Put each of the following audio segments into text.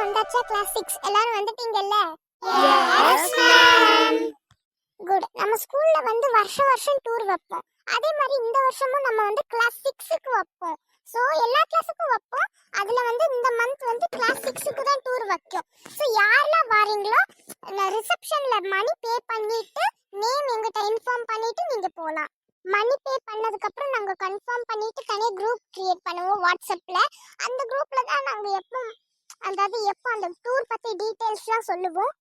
வந்தாச்சா? Class six எல்லாரும் வந்துட்டீங்கல்ல. Good நம்ம ஸ்கூல்ல வந்து வருஷம் வருஷம் டூர் வைப்போம். அதே மாதிரி இந்த வருஷமும் நம்ம வந்து கிளாஸ் சிக்ஸுக்கு வைப்போம். ஸோ எல்லா கிளாஸுக்கும் வைப்போம். அதுல வந்து இந்த மந்த் வந்து கிளாஸ் சிக்ஸுக்கு தான் டூர் வைக்கும். ஸோ யாரெல்லாம் வாரீங்களோ ரிசப்ஷன்ல மணி பே பண்ணிட்டு நேம் எங்கிட்ட இன்ஃபார்ம் பண்ணிட்டு நீங்க போகலாம் மணி பே பண்ணதுக்கு அப்புறம் நாங்க கன்ஃபார்ம் பண்ணிட்டு தனியாக குரூப் கிரியேட் பண்ணுவோம் வாட்ஸ்அப்ல அந்த குரூப்ல தான் நாங்க எப்போ அதாவது எப்போ அந்த டூர் பற்றி டீட்டெயில்ஸ்லாம் சொல்லுவோம்.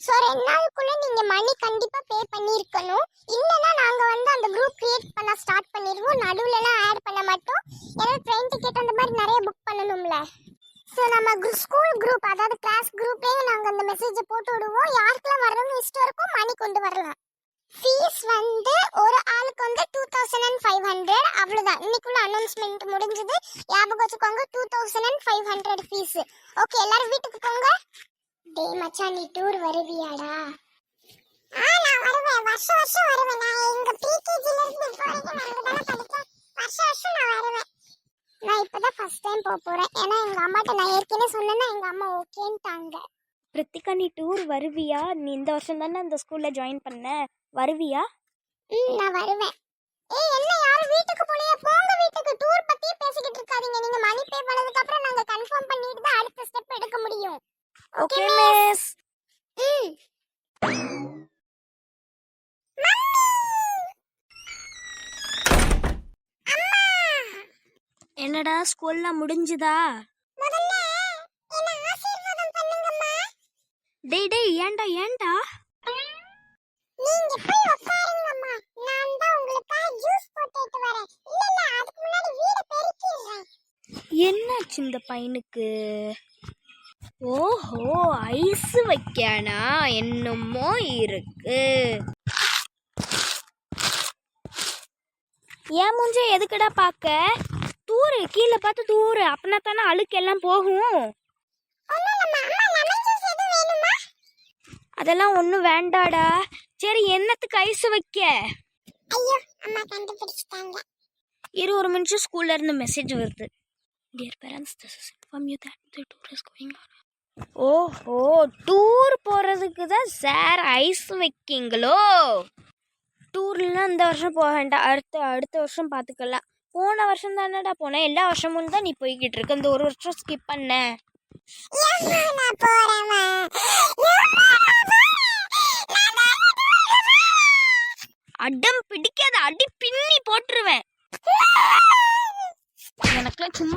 ஸோ ரெண்டு நாளுக்குள்ளே நீங்கள் மணி கண்டிப்பாக பே பண்ணியிருக்கணும். இல்லைன்னா நாங்கள் வந்து அந்த குரூப் கிரியேட் பண்ண ஸ்டார்ட் பண்ணிடுவோம். நடுவில்லாம் ஆட் பண்ண மாட்டோம். ஏன்னா ட்ரெயின் டிக்கெட் அந்த மாதிரி நிறைய புக் பண்ணணும்ல. ஸோ நம்ம ஸ்கூல் குரூப் அதாவது கிளாஸ் குரூப்லேயே நாங்கள் அந்த மெசேஜை போட்டு விடுவோம். யாருக்கெல்லாம் வரணும்னு இஷ்டம் இருக்கோ மணி கொண்டு வரலாம். ஃபீஸ் வந்து ஒரு ஆளுக்கு வந்து two thousand and five hundred அவ்வளோதான் இன்னைக்குள்ள அனௌன்ஸ்மெண்ட் முடிஞ்சது. ஞாபகம் வச்சுக்கோங்க two thousand and five hundred fees okay எல்லாரும் வீட்டுக்கு போங்க. டேய் மச்சான் நீ டூர் வருவியாடா? ஆ நான் வருவேன். வருஷம் வருஷம் வருவேன். நான் எங்க பிகேஜில இருந்து இப்போ வரைக்கும் நான் படிச்சேன். வருஷம் வருஷம் நான் வருவேன். நான் இப்போதான் ஃபர்ஸ்ட் டைம் போக போறேன். ஏன்னா எங்க அம்மாட்ட நான் ஏற்கனவே சொன்னேன்னா எங்க அம்மா ஓகேன்ட்டாங்க பிரித்திகா நீ டூர் வருவியா? நீ இந்த வருஷம் தானே அந்த ஸ்கூல்ல ஜாயின் பண்ண. வருவியா? ம் நான் வருவேன். ஏய் என்ன யாரும் வீட்டுக்கு போலையா? போங்க வீட்டுக்கு. டூர் பத்தியே பேசிக்கிட்டு இருக்காதீங்க. நீங்க மணி பே பண்ணதுக்கு அப்புறம் நாங்க கன்ஃபார்ம் பண்ணிட்டு தான் அடுத்த ஸ்டெப் எடுக்க முடியும். ஓகே மிஸ் ம். என்னடா ஸ்கூல்லாம் முடிஞ்சுதா? முதல்ல டேய் டேய் ஏன்டா ஏன்டா? நீங்க போய் உட்காருங்கம்மா நான் தான் உங்களுக்காக ஜூஸ் போட்டுட்டு வரேன். இல்ல இல்ல அதுக்கு முன்னாடி வீட பெருக்கிடுறேன். என்னாச்சு இந்த பையனுக்கு? ஓஹோ ஐஸ் வைக்கானா? என்னமோ இருக்கு. ஏன் மூஞ்ச எதுக்குடா பார்க்க தூரு கீழே பார்த்து தூரு அப்படின்னா தானே அழுக்கெல்லாம் போகும். அதெல்லாம் ஒன்றும் வேண்டாடா. சரி என்னத்துக்கு ஐஸ் வைக்க? ஐயோ அம்மா கண்டுபிடிச்சிட்டாங்க. இரு ஒரு நிமிஷம் ஸ்கூல்ல இருந்து மெசேஜ் வருது. Dear parents this is inform you that the tour is going on ஓஹோ டூர் போகிறதுக்கு தான் சார் ஐஸ் வைக்கிங்களோ? டூர்லாம் இந்த வருஷம் போக வேண்டாம். அடுத்த அடுத்த வருஷம் பார்த்துக்கலாம் போன வருஷம் தானடா போனேன். எல்லா வருஷமும் தான் நீ போய்கிட்டு இருக்க. இந்த ஒரு வருஷம் ஸ்கிப் பண்ண. நான் போறேம்மா அடம் பிடிக்காத அடி பின்னி போட்டுருவேன்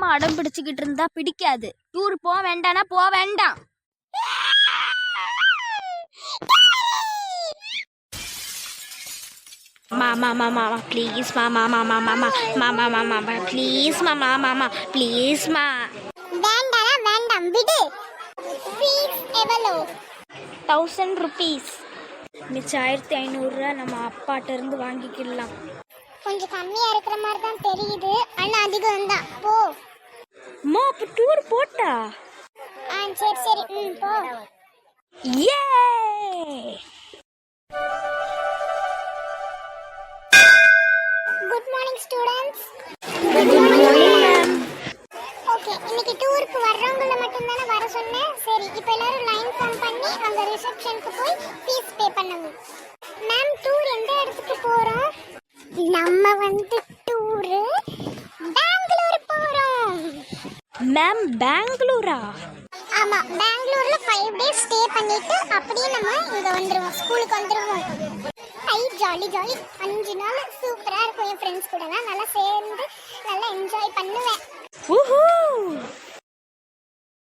சும்மா அடம் பிடிச்சிக்கிட்டு இருந்தா பிடிக்காது. டூர் போக வேண்டாம்னா போக வேண்டாம். மாமா மாமா ப்ளீஸ் மாமா மாமா மாமா மாமா மாமா ப்ளீஸ் மாமா மாமா ப்ளீஸ் மா. வேண்டாம் வேண்டாம் விடு. ஃபீஸ் எவ்வளோ தௌசண்ட் ருபீஸ் மிச்சம் ஆயிரத்தி ஐநூறுரூவா நம்ம அப்பாட்ட இருந்து வாங்கிக்கிடலாம். கொஞ்சம் கம்மியா இருக்கிற மாதிரி தான் தெரியுது. ஆனா அதிகம் தான் போ அம்மா அப்போ டூர் போட்டா சரி சரி. ம் போ. ஏ good morning students good morning okay இன்னைக்கு டூருக்கு வர்றவங்கள மட்டும் தானே வர சொன்னேன். சரி இப்போ எல்லாரும் லைன் ஃபார்ம் பண்ணி அங்க ரிசப்ஷனுக்கு போய் ஃபீஸ் பே பண்ணணும் மேம் டூர் எந்த இடத்துக்கு போறோம் நம்ம வந்து டூரு பெங்களூர் போறோம் மேம் பெங்களூரா? ஆமா பெங்களூர்ல ஃபைவ் டேஸ் ஸ்டே பண்ணிட்டு அப்படியே நம்ம இங்க வந்துருவோம். ஸ்கூலுக்கு வந்துருவோம். ஐ ஜாலி ஜாலி அஞ்சு நாள் சூப்பரா இருக்கும் என் ஃப்ரெண்ட்ஸ் கூட நல்லா சேர்ந்து நல்லா என்ஜாய் பண்ணுவேன்.